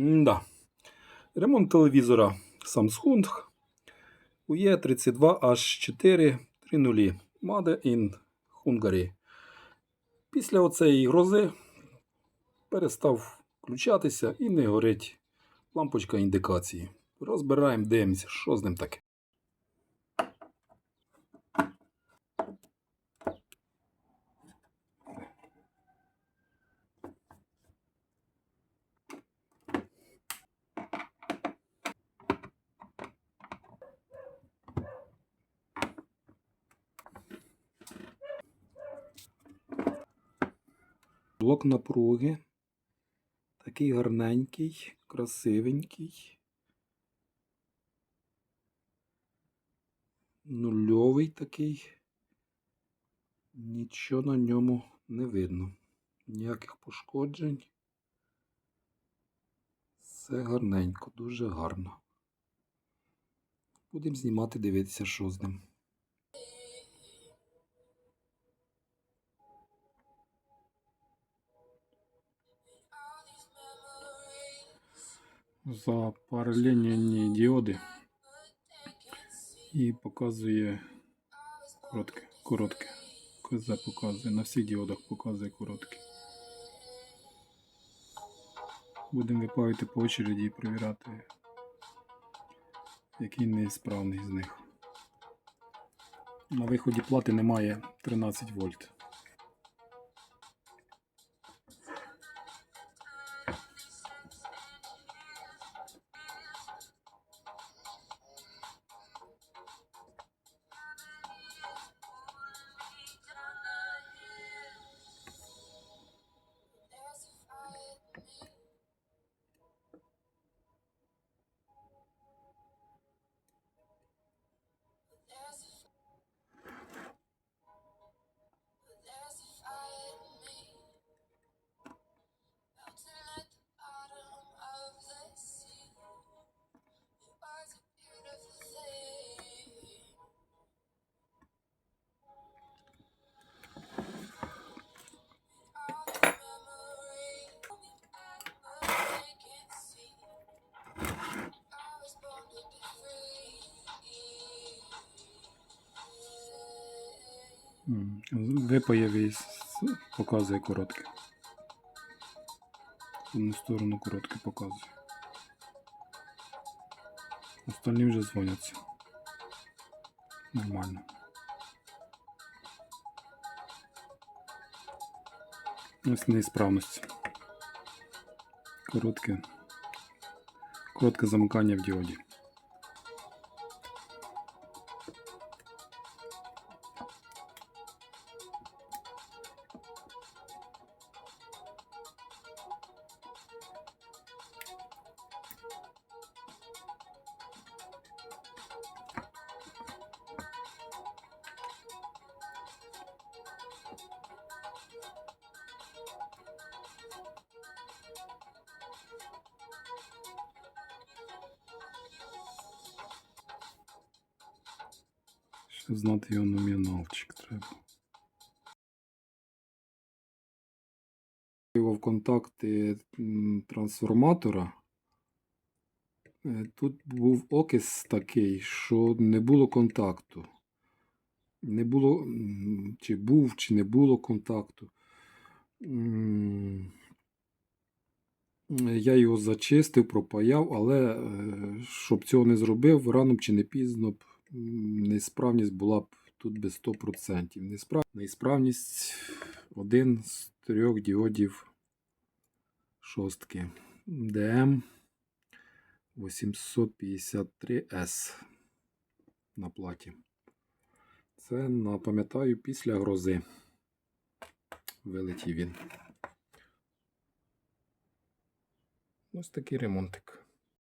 Да. Ремонт телевізора Samsung UE32H4 30 Made in Hungary. Після оцеї грози перестав включатися і не горить лампочка індикації. Розбираємо, дивимося, що з ним таке. Блок напруги. Такий гарненький, красивенький. Нульовий такий. Нічого на ньому не видно. Ніяких пошкоджень. Все гарненько, дуже гарно. Будемо знімати, дивитися, що з ним. Запаралельні діоди. І показує коротке. Коротке. КЗ показує. На всіх діодах показує коротке. Будемо випавити по очереді і перевіряти, який неісправний з них. На виході плати немає 13 вольт. М, Випаяв показує коротке. Одну сторону коротке показує. Остальні вже дзвоняться. Нормально. Ось неісправності. Коротке. Коротке замикання в діоді. Ще знати його номіналчик треба. В контакти трансформатора. Е, Тут був окис такий, що не було контакту. Не було, чи був, чи не було контакту. Я його зачистив, пропаяв, але е, щоб цього не зробив, рано чи не пізно б м, неісправність була б тут без 100%. Неісправ... Неісправність один з трьох діодів шостки. DM 853S на платі. Це, напам'ятаю, після грози вилетів він. Ось такий ремонтик.